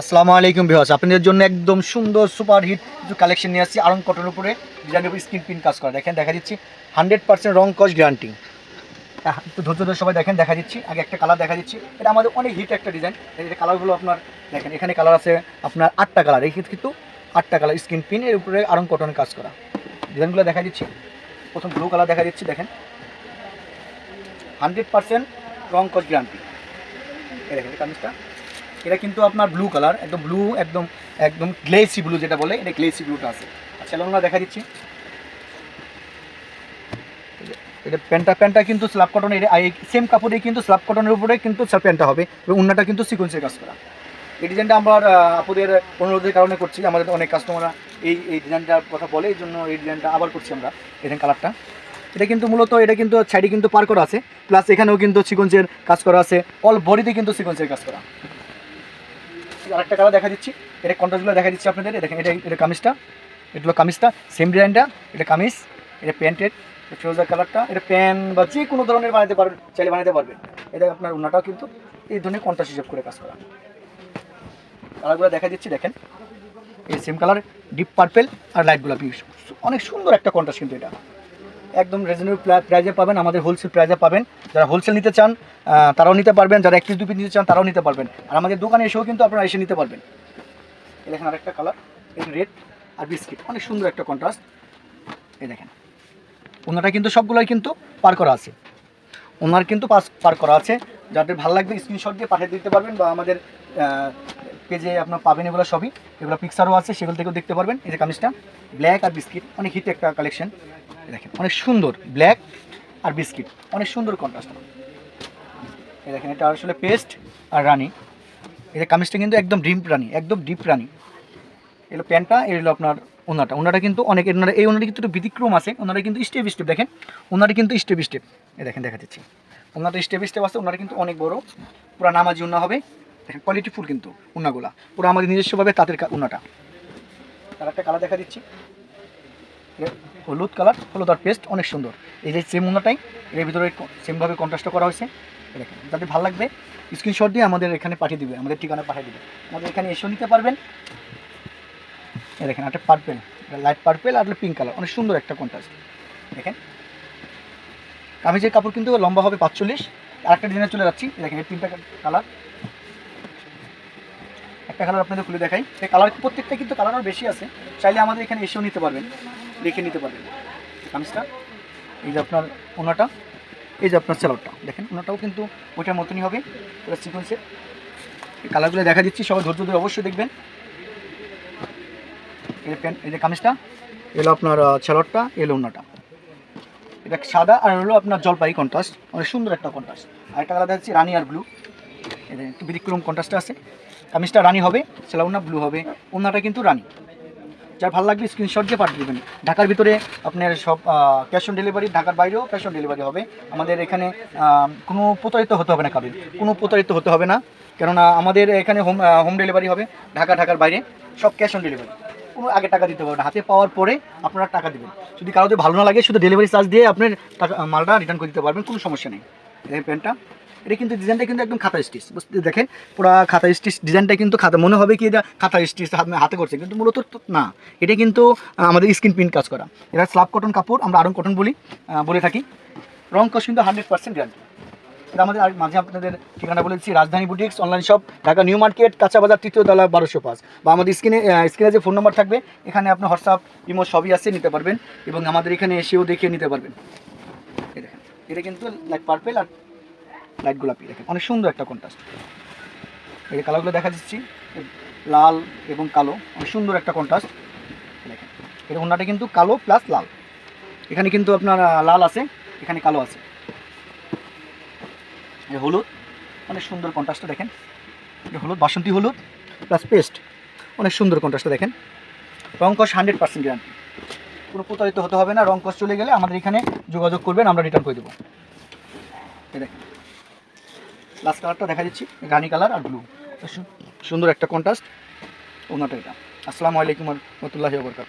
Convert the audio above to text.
আসসালামু আলাইকুম ভিউয়ার্স। আপনাদের জন্য একদম সুন্দর সুপার হিট কিছু কালেকশন নিয়ে আসছি। আরং কটনের উপরে ডিজাইনের উপরে স্ক্রিন প্রিন্ট কাজ করা। দেখেন, দেখা দিচ্ছি। হান্ড্রেড পার্সেন্ট রং কস গ্যারান্টি একটু ধৈর্য ধরে সবাই দেখেন, দেখা দিচ্ছি। আগে একটা কালার দেখা দিচ্ছি। এটা আমাদের অনেক হিট একটা ডিজাইন এই কালারগুলো আপনার, দেখেন, এখানে কালার আছে আপনার আটটা কালার এই কিন্তু আটটা কালার স্ক্রিন প্রিন্ট এর উপরে আরং কটনের কাজ করা। ডিজাইনগুলো দেখা দিচ্ছি। প্রথম ব্লু কালার দেখা দিচ্ছি, দেখেন। হান্ড্রেড পার্সেন্ট রং কস গ্যারান্টি দেখেন কামিজটা। এটা কিন্তু আপনার ব্লু কালার একদম ব্লু একদম একদম গ্লেসি ব্লু যেটা বলে এটা গ্লেসি ব্লুটা আছে। আচ্ছা আমরা দেখা দিচ্ছি। এটা প্যান্টটা প্যান্টটা কিন্তু স্ল্যাব কটনের এই সেম কাপড়ে কিন্তু স্ল্যাব কটনের উপরে কিন্তু প্যান্টটা হবে এবং উন্নাটা কিন্তু সিকোয়েন্সের কাজ করা। এই ডিজাইনটা আমরা আহ, আপুদের অনুরোধের কারণে করছি আমাদের অনেক কাস্টমাররা এই এই ডিজাইনটার কথা বলে এই জন্য এই ডিজাইনটা আবার করছি আমরা এখানে কালারটা এটা কিন্তু মূলত এটা কিন্তু সাইডে কিন্তু পার করা আছে প্লাস এখানেও কিন্তু সিকোয়েন্সের কাজ করা আছে অল বডিতে কিন্তু সিকোয়েন্সের কাজ করা। আরেকটা কালার দেখা দিচ্ছি। এটা কন্ট্রাস্টগুলো দেখা দিচ্ছি আপনাদের। দেখেন, এটা এটা কামিজটা। এটা হলো কামিজটা। সেম ডিজাইনটা এটা কামিজ। এটা প্যান্টের ফিরোজার কালারটা এটা প্যান্ট বা যে কোনো ধরনের বানাতে পারবেন চাইলে বানাতে পারবেন এটা আপনার উন্নাটাও কিন্তু এই ধরনের কন্ট্রাস্ট হিসাব করে কাজ করা। কালারগুলো দেখা দিচ্ছি, দেখেন। এই সেম কালার ডিপ পার্পেল আর লাইট গোলাপি। অনেক সুন্দর একটা কন্ট্রাস্ট কিন্তু এটা। একদম রিজনেবল প্রাইজে পাবেন, আমাদের হোলসেল প্রাইজে পাবেন। যারা হোলসেল নিতে চান তারাও নিতে পারবেন। যারা এক পিস দু পিস নিতে চান, তারাও নিতে পারবেন। আর আমাদের দোকানে এসেও কিন্তু আপনারা এসে নিতে পারবেন। দেখেন আরেকটা কালার এই রেড আর বিস্কিট অনেক সুন্দর একটা কন্ট্রাস্ট এই দেখেন। ওনাটা কিন্তু সবগুলোই কিন্তু পার করা আছে। ওনার কিন্তু পাস, পার করা আছে। যাদের ভালো লাগবে স্ক্রিনশট দিয়ে পাঠিয়ে দিতে পারবেন বা আমাদের পেজে আপনার পাবেন এগুলো সবই। এগুলো পিকচারও আছে, সেগুলো থেকেও দেখতে পারবেন। এই যে কামিজটা ব্ল্যাক আর বিস্কিট অনেক হিট একটা কালেকশন দেখেন, অনেক সুন্দর ব্ল্যাক আর বিস্কিট অনেক সুন্দর কন্ট্রাস্ট এই দেখেন, এটা আসলে পেস্ট আর রানি। যে কামিজটা কিন্তু একদম ডিপ রানি, একদম ডিপ রানি। এগুলো প্যান্টটা এই হলো আপনার ওনাটা। ওনাটা কিন্তু অনেক ওনারা এই ওনারা কিন্তু একটু ব্যতিক্রম আছে। ওনারা কিন্তু স্টেপ স্টেপ দেখেন। ওনারা কিন্তু স্টেপ স্টেপ এই দেখেন দেখা যাচ্ছে ওনাটা স্টেপ স্টেপ আছে ওনারা কিন্তু অনেক বড়। পুরো নামাজি উন্না হবে। দেখেন কোয়ালিটি ফুল কিন্তু উন্নাগুলা। পুরো আমাদের নিজস্বভাবে তাঁতের কা- উন্নাটা। তার একটা কালার দেখা দিচ্ছি। হলুদ কালার, হলুদ আর পেস্ট অনেক সুন্দর। এই যে সেম উন্নাটাই, এর ভিতরে সেমভাবে কন্ট্রাস্টটা করা হয়েছে। দেখেন, যাদের ভালো লাগবে স্ক্রিনশট দিয়ে আমাদের এখানে পাঠিয়ে দিবে, আমাদের ঠিকানা পাঠিয়ে দিবে। আমাদের এখানে এসেও নিতে পারবেন। দেখেন, একটা পার্পেল লাইট পার্পেল আর পিঙ্ক কালার অনেক সুন্দর একটা কন্ট্রাস্ট দেখেন। কামিজের কাপড় কিন্তু লম্বা হবে পাঁচচল্লিশ আর একটা ডিজাইনে চলে যাচ্ছি। দেখেন, এই তিনটা কালার একটা কালার আপনাদের খুলে দেখাই। এই কালার প্রত্যেকটা কিন্তু কালার আর বেশি আছে। চাইলে আমাদের এখানে এসেও নিতে পারবেন। দেখে নিতে পারবেন। কামিজটা এই যে আপনার ওনাটা, এই যে আপনার স্যালোডটা দেখেন, ওনাটাও কিন্তু ওইটার মতনই হবে। পুরো সিকোয়েন্সের এই কালারগুলো দেখা দিচ্ছি, সবাই ধৈর্য ধরে অবশ্যই দেখবেন। এই যে প্যান্ট, এই যে কামিজটা, এলো আপনার ছেলটটা এলো ওনাটা। এটা সাদা আর হলো আপনার জলপাই কন্ট্রাস্ট অনেক সুন্দর একটা কন্ট্রাস্ট আর একটা কালার দেখাচ্ছি, রানি আর ব্লু এটা একটু ব্যতিক্রম কন্ট্রাস্টে আছে। কামিজটা রানি হবে সেলাউনা ব্লু হবে ওনাটা কিন্তু রানি। যার ভালো লাগবে স্ক্রিনশট দিয়ে পাঠিয়ে দেবেন। ঢাকার ভিতরে আপনার সব ক্যাশ অন ডেলিভারি ঢাকার বাইরেও ক্যাশ অন ডেলিভারি হবে। আমাদের এখানে কোনো প্রতারিত হতে হবে না কারণ কোনো প্রতারিত হতে হবে না। কেননা আমাদের এখানে হোম হোম ডেলিভারি হবে, ঢাকা, ঢাকার বাইরে। সব ক্যাশ অন ডেলিভারি কোনো আগে টাকা দিতে হবে না। হাতে পাওয়ার পরে আপনারা টাকা দেবেন। যদি কারোদের ভালো না লাগে, শুধু ডেলিভারি চার্জ দিয়ে আপনার টাকা, মালটা রিটার্ন করে দিতে পারবেন, কোনো সমস্যা নেই। এই প্যান্টটা এটা কিন্তু ডিজাইনটা কিন্তু একদম খাতা স্টিচ বুঝতে দেখেন, পুরো খাতা স্টিচ ডিজাইনটা কিন্তু খাতা। মনে হবে কি এটা খাতা স্টিচ হাতে করছে, কিন্তু মূলত না। এটা কিন্তু আমাদের স্কিন প্রিন্ট কাজ করা। এটা স্লাব কটন কাপড়, আমরা আরং কটন বলি বলে থাকি। রং কস কিন্তু হান্ড্রেড পার্সেন্ট গ্যারান্টি এটা আমাদের মাঝে আপনাদের ঠিকানা বলেছি রাজধানী boutiques online shop Dhaka new market কাঁচা বাজার, তৃতীয় তলা, বারোশো পাঁচ। বা আমাদের স্ক্রিনে স্ক্রিনে যে ফোন নাম্বার থাকবে, এখানে আপনার হোয়াটসঅ্যাপ ইমো সবই আছে, নিতে পারবেন। এবং আমাদের এখানে এসেও দেখিয়ে নিতে পারবেন। দেখেন, এটা কিন্তু লাইক পার্পেল আর লাইট গোলাপি দেখেন। অনেক সুন্দর একটা কন্ট্রাস্ট এই যে কালারগুলো দেখা দিচ্ছি, লাল এবং কালো, অনেক সুন্দর একটা কন্ট্রাস্ট দেখেন এটা ওনাটা কিন্তু কালো প্লাস লাল। এখানে কিন্তু আপনার লাল আছে, এখানে কালো আছে। হলুদ, অনেক সুন্দর কন্ট্রাস্টটা দেখেন। এটা হলুদ, বাসন্তী হলুদ প্লাস পেস্ট অনেক সুন্দর কন্ট্রাস্টটা দেখেন। রং কস হান্ড্রেড পার্সেন্ট গ্যারান্টি কোনো প্রতারিত হতে হবে না, রং কস চলে গেলে আমাদের এখানে যোগাযোগ করবেন, আমরা রিটার্ন করে দেবো। দেখেন লাস্ট কালারটা দেখা দিচ্ছি রানি কালার আর ব্লু সুন্দর একটা কন্ট্রাস্ট ওনাটা এটা। আসসালামু আলাইকুম রহমতুল্লাহি বরকাত